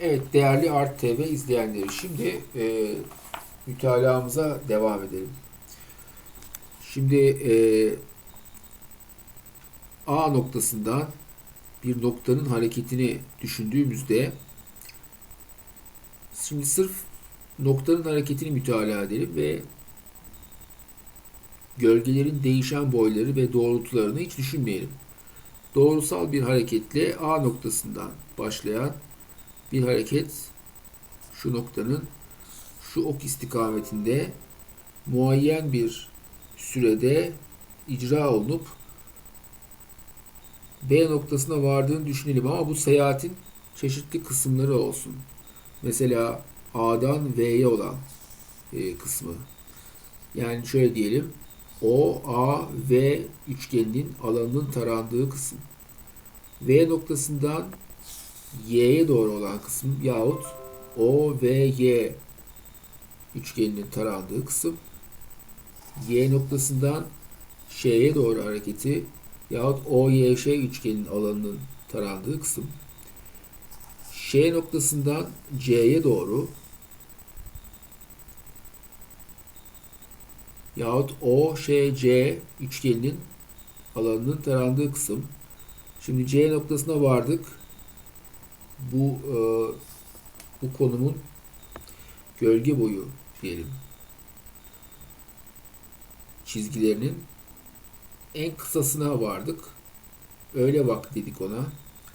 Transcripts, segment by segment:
Evet değerli Art TV izleyenleri şimdi e, mütalaamıza devam edelim. Şimdi e, A noktasından bir noktanın hareketini düşündüğümüzde şimdi sırf noktanın hareketini mütalaa edelim ve gölgelerin değişen boyları ve doğrultularını hiç düşünmeyelim. Doğrusal bir hareketle A noktasından başlayan bir hareket şu noktanın şu ok istikametinde muayyen bir sürede icra olunup B noktasına vardığını düşünelim ama bu seyahatin çeşitli kısımları olsun. Mesela A'dan V'ye olan e, kısmı. Yani şöyle diyelim. O, A, V üçgeninin alanının tarandığı kısım. V noktasından Y'ye doğru olan kısım yahut O ve Y üçgeninin tarandığı kısım Y noktasından Ş'ye doğru hareketi yahut OYŞ üçgeninin alanının tarandığı kısım Ş noktasından C'ye doğru yahut OŞC üçgeninin alanının tarandığı kısım. Şimdi C noktasına vardık bu e, bu konumun gölge boyu diyelim çizgilerinin en kısasına vardık. Öyle bak dedik ona.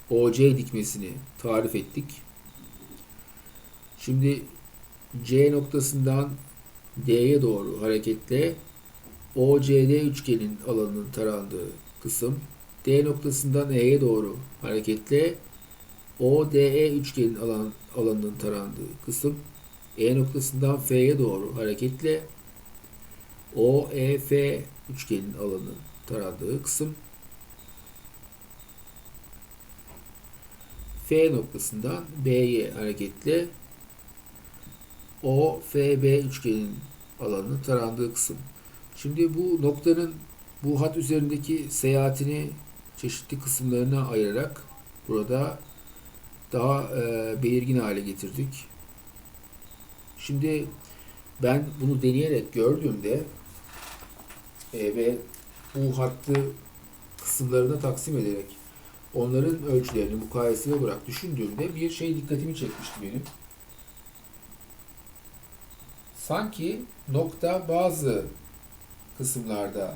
OC dikmesini tarif ettik. Şimdi C noktasından D'ye doğru hareketle OCD üçgenin alanının tarandığı kısım D noktasından E'ye doğru hareketle ODE üçgenin alan, alanının tarandığı kısım E noktasından F'ye doğru hareketle OEF üçgenin alanının tarandığı kısım F noktasından B'ye hareketle OFB üçgenin alanının tarandığı kısım. Şimdi bu noktanın bu hat üzerindeki seyahatini çeşitli kısımlarına ayırarak burada daha e, belirgin hale getirdik. Şimdi ben bunu deneyerek gördüğümde e, ve bu hattı kısımlarına taksim ederek onların ölçülerini mukayese olarak düşündüğümde bir şey dikkatimi çekmişti benim. Sanki nokta bazı kısımlarda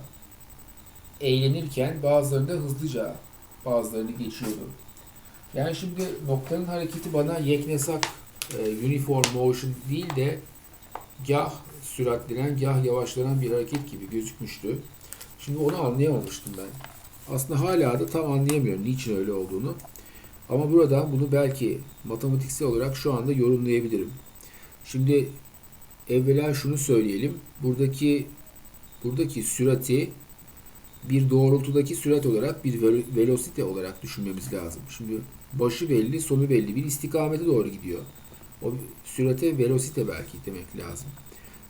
eğlenirken bazılarında hızlıca bazılarını geçiyordu. Yani şimdi noktanın hareketi bana yeknesak e, uniform motion değil de gah süratlenen gah yavaşlanan bir hareket gibi gözükmüştü. Şimdi onu anlayamamıştım ben. Aslında hala da tam anlayamıyorum niçin öyle olduğunu. Ama burada bunu belki matematiksel olarak şu anda yorumlayabilirim. Şimdi evvela şunu söyleyelim. Buradaki buradaki sürati bir doğrultudaki sürat olarak bir velocite olarak düşünmemiz lazım. Şimdi başı belli, sonu belli. Bir istikamete doğru gidiyor. O sürate velocite belki demek lazım.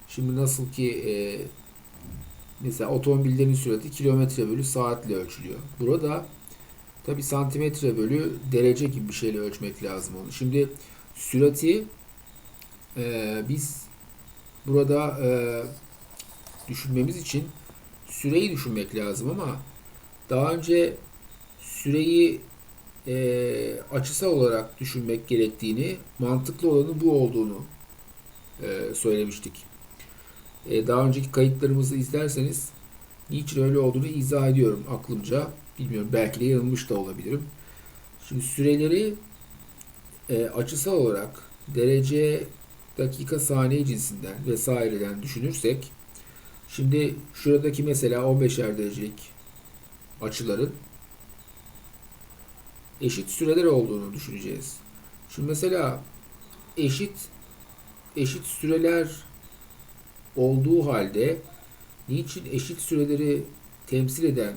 Şimdi nasıl ki e, mesela otomobillerin sürati kilometre bölü saatle ölçülüyor. Burada tabi santimetre bölü derece gibi bir şeyle ölçmek lazım onu. Şimdi sürati e, biz burada e, düşünmemiz için süreyi düşünmek lazım ama daha önce süreyi e, açısal olarak düşünmek gerektiğini, mantıklı olanı bu olduğunu e, söylemiştik. E, daha önceki kayıtlarımızı izlerseniz niçin öyle olduğunu izah ediyorum aklımca. Bilmiyorum belki de yanılmış da olabilirim. Şimdi süreleri e, açısal olarak derece, dakika, saniye cinsinden vesaireden düşünürsek Şimdi şuradaki mesela 15'er derecelik açıların eşit süreler olduğunu düşüneceğiz. Şimdi mesela eşit eşit süreler olduğu halde niçin eşit süreleri temsil eden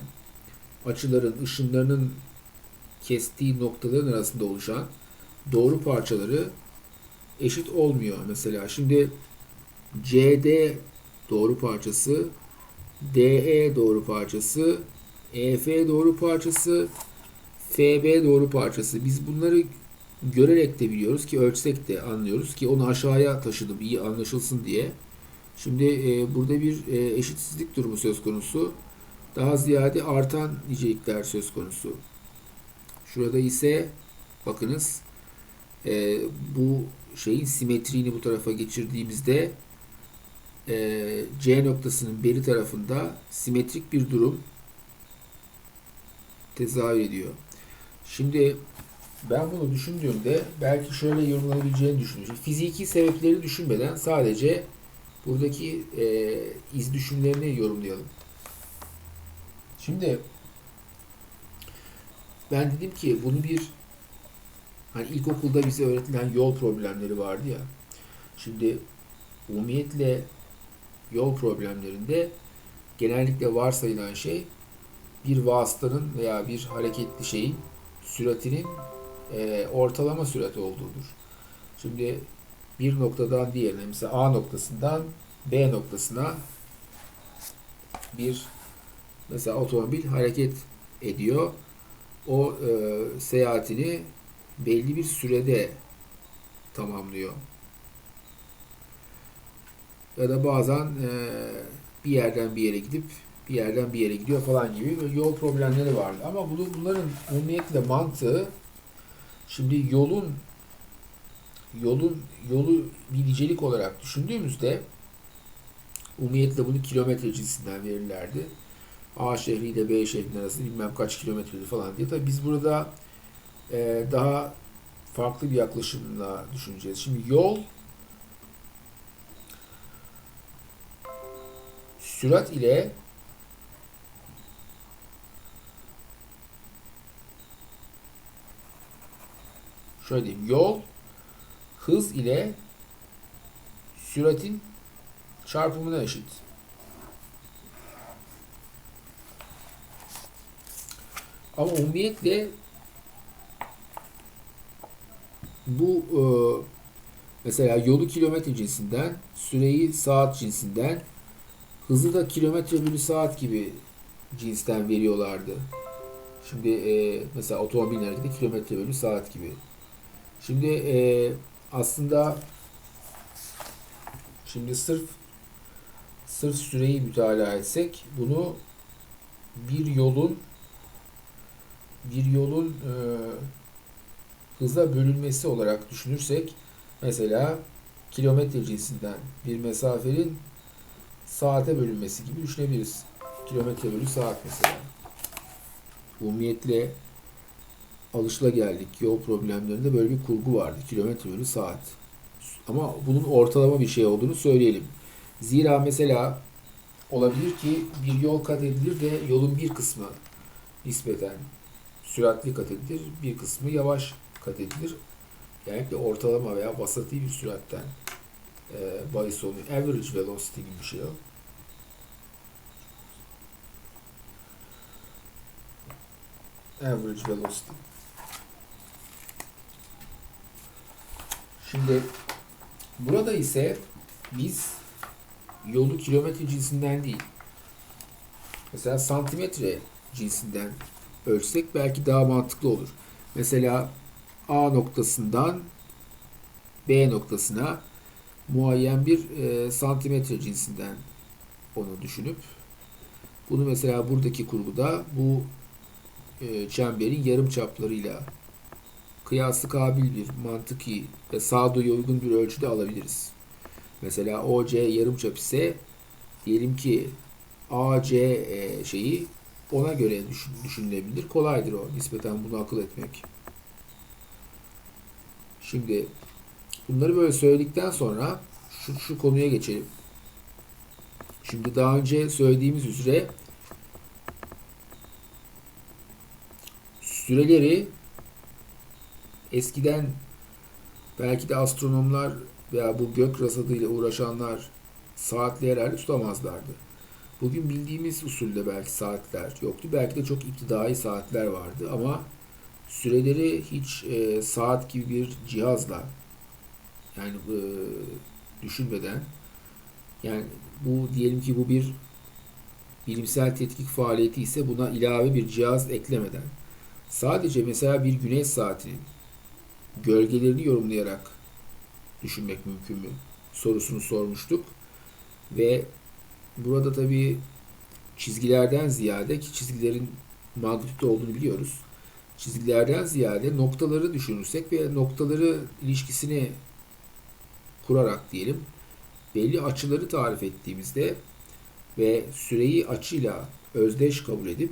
açıların ışınlarının kestiği noktaların arasında oluşan doğru parçaları eşit olmuyor mesela. Şimdi CD doğru parçası, DE doğru parçası, EF doğru parçası, FB doğru parçası. Biz bunları görerek de biliyoruz ki ölçsek de anlıyoruz ki onu aşağıya taşıdım iyi anlaşılsın diye. Şimdi e, burada bir e, eşitsizlik durumu söz konusu. Daha ziyade artan nicelikler söz konusu. Şurada ise bakınız e, bu şeyin simetriğini bu tarafa geçirdiğimizde e, C noktasının beri tarafında simetrik bir durum tezahür ediyor. Şimdi ben bunu düşündüğümde belki şöyle yorumlanabileceğini düşünüyorum. Fiziki sebepleri düşünmeden sadece buradaki e, iz düşümlerini yorumlayalım. Şimdi ben dedim ki bunu bir hani ilkokulda bize öğretilen yol problemleri vardı ya. Şimdi umumiyetle yol problemlerinde genellikle varsayılan şey bir vasıtanın veya bir hareketli şeyin süratinin e, ortalama sürati olduğudur. Şimdi bir noktadan diğerine mesela A noktasından B noktasına bir mesela otomobil hareket ediyor. O e, seyahatini belli bir sürede tamamlıyor. Ya da bazen e, bir yerden bir yere gidip bir yerden bir yere gidiyor falan gibi yol problemleri vardı. Ama bunu, bunların umumiyetle mantığı şimdi yolun yolun yolu bir nicelik olarak düşündüğümüzde umumiyetle bunu kilometre cinsinden verirlerdi. A şehri ile B şehrinin arasında bilmem kaç kilometredi falan diye. Tabii biz burada e, daha farklı bir yaklaşımla düşüneceğiz. Şimdi yol sürat ile şöyle diyeyim yol hız ile süratin çarpımına eşit. Ama umumiyetle bu e, mesela yolu kilometre cinsinden, süreyi saat cinsinden, hızı da kilometre bölü saat gibi cinsten veriyorlardı. Şimdi e, mesela otomobil hareketi kilometre bölü saat gibi. Şimdi e, aslında şimdi sırf sırf süreyi mütalaa etsek bunu bir yolun bir yolun e, hıza bölünmesi olarak düşünürsek mesela kilometre cinsinden bir mesafenin saate bölünmesi gibi düşünebiliriz. Kilometre bölü saat mesela. Umumiyetle alışılageldik yol problemlerinde böyle bir kurgu vardı. Kilometre bölü saat. Ama bunun ortalama bir şey olduğunu söyleyelim. Zira mesela olabilir ki bir yol kat edilir de yolun bir kısmı nispeten süratli kat edilir, bir kısmı yavaş kat edilir. Genellikle ortalama veya vasati bir süratten e, bahis oluyor. Average velocity gibi bir şey o. Average velocity. Şimdi burada ise biz yolu kilometre cinsinden değil, mesela santimetre cinsinden ölçsek belki daha mantıklı olur. Mesela A noktasından B noktasına muayyen bir e, santimetre cinsinden onu düşünüp bunu mesela buradaki kurguda bu e, çemberin yarım çaplarıyla kıyası kabil bir mantıki ve sağduyu uygun bir ölçüde alabiliriz. Mesela OC yarımçap ise diyelim ki AC e, şeyi ona göre düşün, düşünülebilir. Kolaydır o nispeten bunu akıl etmek. Şimdi bunları böyle söyledikten sonra şu, şu konuya geçelim. Şimdi daha önce söylediğimiz üzere süreleri eskiden belki de astronomlar veya bu gök rasadıyla uğraşanlar saatli herhalde tutamazlardı. Bugün bildiğimiz usulde belki saatler yoktu. Belki de çok iptidai saatler vardı ama süreleri hiç e, saat gibi bir cihazla yani e, düşünmeden yani bu diyelim ki bu bir bilimsel tetkik faaliyeti ise buna ilave bir cihaz eklemeden sadece mesela bir güneş saatinin gölgelerini yorumlayarak düşünmek mümkün mü? sorusunu sormuştuk. Ve burada tabii çizgilerden ziyade ki çizgilerin magnitüde olduğunu biliyoruz. Çizgilerden ziyade noktaları düşünürsek ve noktaları ilişkisini kurarak diyelim belli açıları tarif ettiğimizde ve süreyi açıyla özdeş kabul edip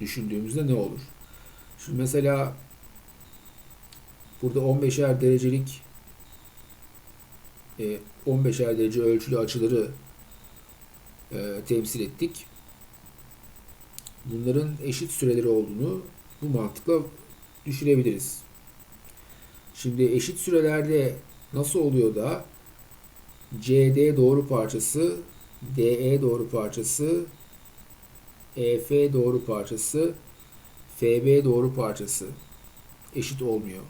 düşündüğümüzde ne olur? Şimdi mesela burada 15'er derecelik 15'er derece ölçülü açıları e, temsil ettik. Bunların eşit süreleri olduğunu bu mantıkla düşünebiliriz. Şimdi eşit sürelerde nasıl oluyor da CD doğru parçası, DE doğru parçası, EF doğru parçası, FB doğru parçası eşit olmuyor.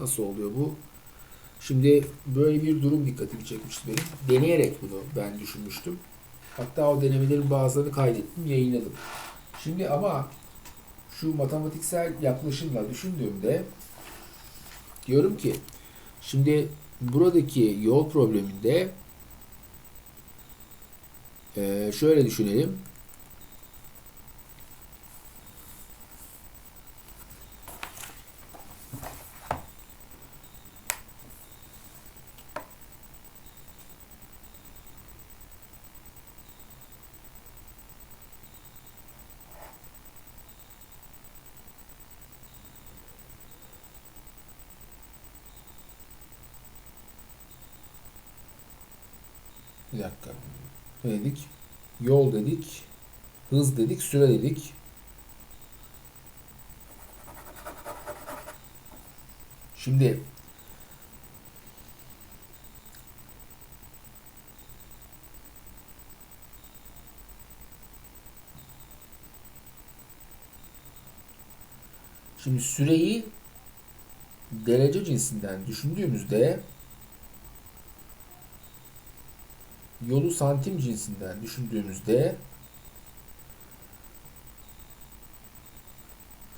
Nasıl oluyor bu? Şimdi böyle bir durum dikkatimi çekmişti benim. Deneyerek bunu ben düşünmüştüm. Hatta o denemelerin bazılarını kaydettim, yayınladım. Şimdi ama şu matematiksel yaklaşımla düşündüğümde diyorum ki şimdi buradaki yol probleminde şöyle düşünelim. Bir dakika. Ne dedik? Yol dedik. Hız dedik. Süre dedik. Şimdi Şimdi süreyi derece cinsinden düşündüğümüzde yolu santim cinsinden düşündüğümüzde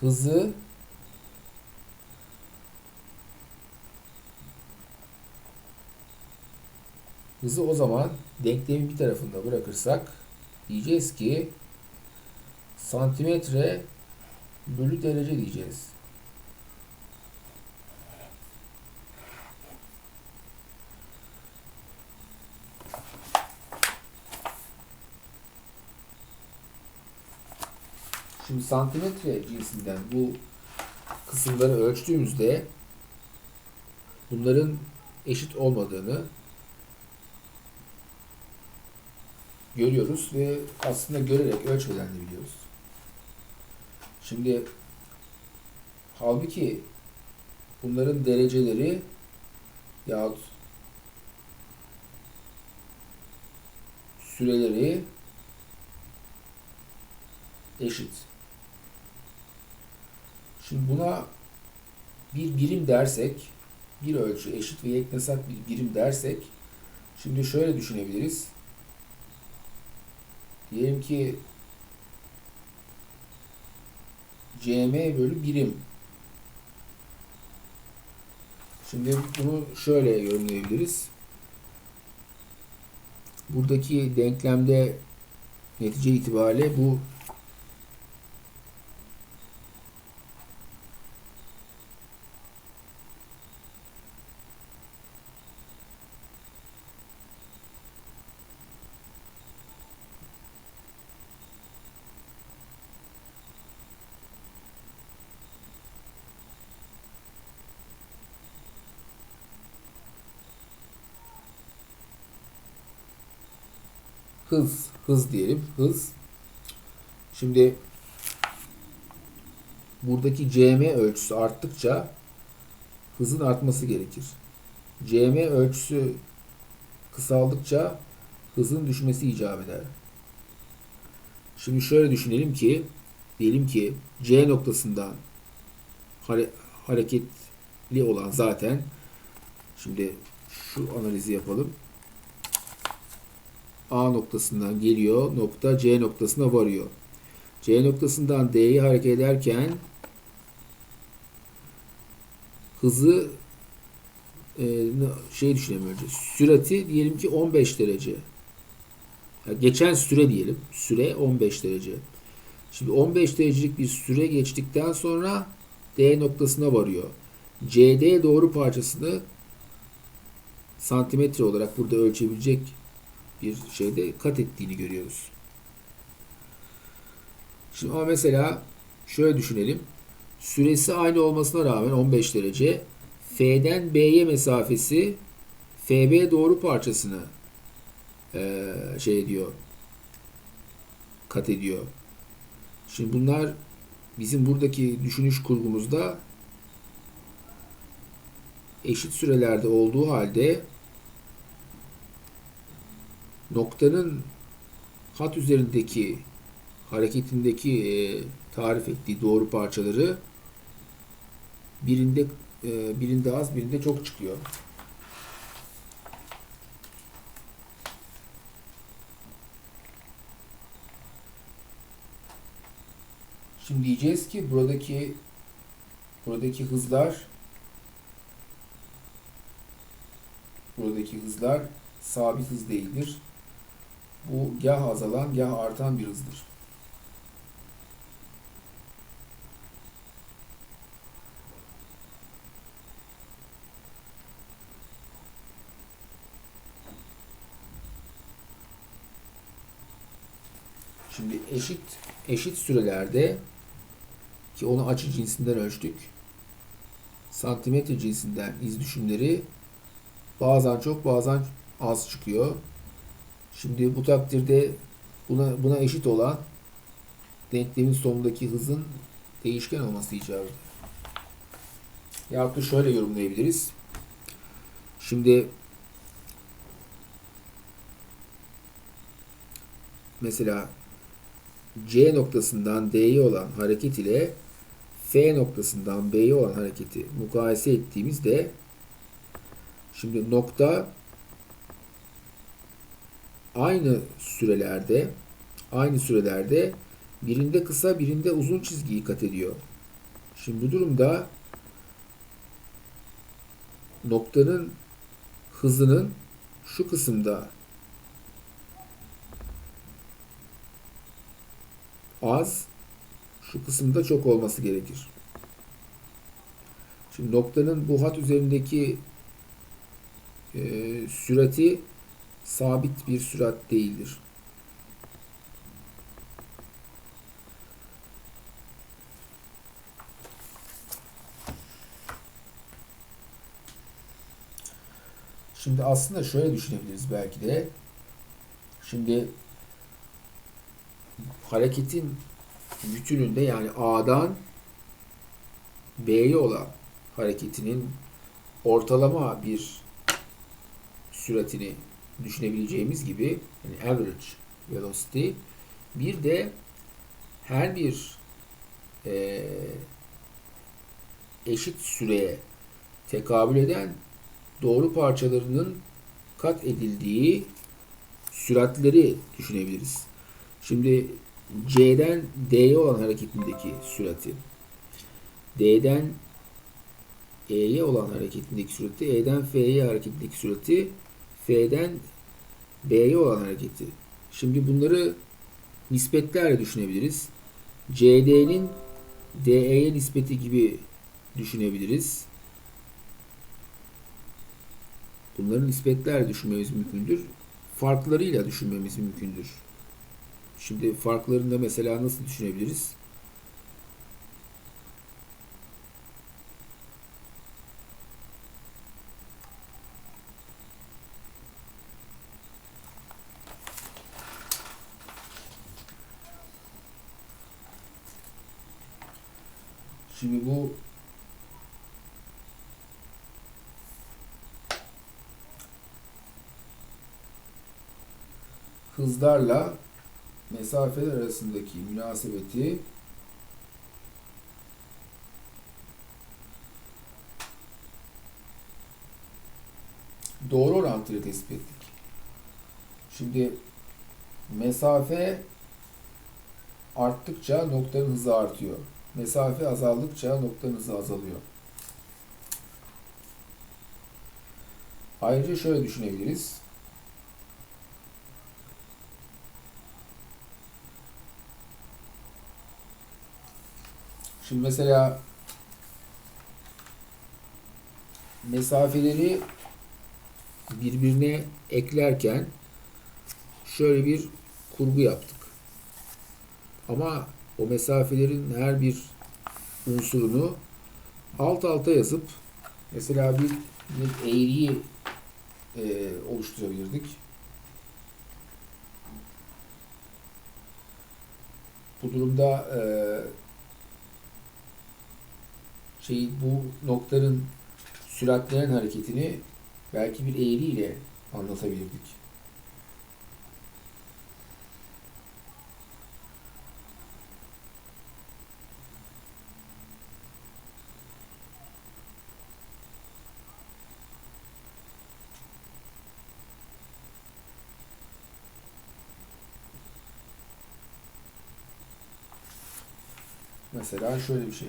hızı hızı o zaman denklemin bir tarafında bırakırsak diyeceğiz ki santimetre bölü derece diyeceğiz. Şimdi santimetre cinsinden bu kısımları ölçtüğümüzde bunların eşit olmadığını görüyoruz ve aslında görerek ölçmeden de biliyoruz. Şimdi halbuki bunların dereceleri yahut süreleri eşit. Şimdi buna bir birim dersek, bir ölçü eşit ve yeknesak bir birim dersek, şimdi şöyle düşünebiliriz. Diyelim ki cm bölü birim. Şimdi bunu şöyle yorumlayabiliriz. Buradaki denklemde netice itibariyle bu hız, hız diyelim, hız. Şimdi buradaki cm ölçüsü arttıkça hızın artması gerekir. cm ölçüsü kısaldıkça hızın düşmesi icap eder. Şimdi şöyle düşünelim ki diyelim ki C noktasından hare hareketli olan zaten şimdi şu analizi yapalım. A noktasından geliyor nokta C noktasına varıyor. C noktasından D'ye hareket ederken hızı e, şey düşünemiyorum. önce. Sürati diyelim ki 15 derece. Ya geçen süre diyelim. Süre 15 derece. Şimdi 15 derecelik bir süre geçtikten sonra D noktasına varıyor. CD doğru parçasını santimetre olarak burada ölçebilecek bir şeyde kat ettiğini görüyoruz. Şimdi ama mesela şöyle düşünelim. Süresi aynı olmasına rağmen 15 derece F'den B'ye mesafesi FB doğru parçasını eee, şey diyor kat ediyor. Şimdi bunlar bizim buradaki düşünüş kurgumuzda eşit sürelerde olduğu halde noktanın hat üzerindeki hareketindeki e, tarif ettiği doğru parçaları birinde e, birinde az birinde çok çıkıyor. Şimdi diyeceğiz ki buradaki buradaki hızlar buradaki hızlar sabit hız değildir. Bu gah azalan gah artan bir hızdır. Şimdi eşit eşit sürelerde ki onu açı cinsinden ölçtük. Santimetre cinsinden iz düşümleri bazen çok bazen az çıkıyor. Şimdi bu takdirde buna buna eşit olan denklemin sonundaki hızın değişken olması icap ediyor. Yahut da şöyle yorumlayabiliriz. Şimdi mesela C noktasından D'ye olan hareket ile F noktasından B'ye olan hareketi mukayese ettiğimizde şimdi nokta aynı sürelerde aynı sürelerde birinde kısa birinde uzun çizgiyi kat ediyor. Şimdi bu durumda noktanın hızının şu kısımda az, şu kısımda çok olması gerekir. Şimdi noktanın bu hat üzerindeki e, sürati sabit bir sürat değildir. Şimdi aslında şöyle düşünebiliriz belki de. Şimdi hareketin bütününde yani A'dan B'ye olan hareketinin ortalama bir süratini düşünebileceğimiz gibi yani average velocity bir de her bir e, eşit süreye tekabül eden doğru parçalarının kat edildiği süratleri düşünebiliriz. Şimdi C'den D'ye olan hareketindeki sürati, D'den E'ye olan hareketindeki sürati, E'den F'ye hareketindeki sürati, F'den B'ye olan hareketi. Şimdi bunları nispetlerle düşünebiliriz. CD'nin DE'ye nispeti gibi düşünebiliriz. Bunların nispetlerle düşünmemiz mümkündür. Farklarıyla düşünmemiz mümkündür. Şimdi farklarını da mesela nasıl düşünebiliriz? Şimdi bu hızlarla mesafeler arasındaki münasebeti doğru orantılı tespit ettik. Şimdi mesafe arttıkça noktanın hızı artıyor. Mesafe azaldıkça noktanın hızı azalıyor. Ayrıca şöyle düşünebiliriz. Şimdi mesela mesafeleri birbirine eklerken şöyle bir kurgu yaptık. Ama o mesafelerin her bir unsurunu alt alta yazıp mesela bir, bir eğriyi e, oluşturabilirdik. Bu durumda e, şey bu noktanın süratlenen hareketini belki bir eğriyle anlatabilirdik. Mesela şöyle bir şey.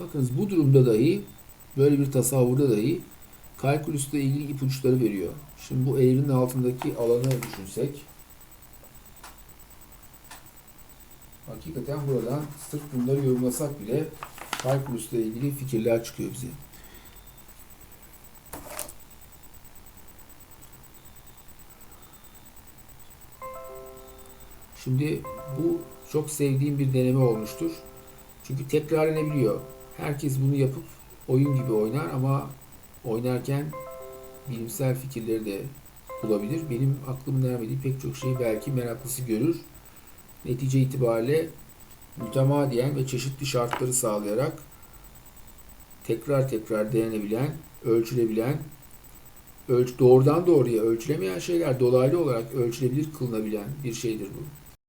Bakınız bu durumda dahi böyle bir tasavvurda dahi kalkülüsle ilgili ipuçları veriyor. Şimdi bu eğrinin altındaki alanı düşünsek hakikaten buradan sırf bunları yorumlasak bile kalkülüsle ilgili fikirler çıkıyor bize. Şimdi bu çok sevdiğim bir deneme olmuştur. Çünkü tekrarlanabiliyor. Herkes bunu yapıp oyun gibi oynar ama oynarken bilimsel fikirleri de bulabilir. Benim aklımın ermediği pek çok şeyi belki meraklısı görür. Netice itibariyle mütemadiyen ve çeşitli şartları sağlayarak tekrar tekrar denenebilen, ölçülebilen, ölç doğrudan doğruya ölçülemeyen şeyler dolaylı olarak ölçülebilir kılınabilen bir şeydir bu.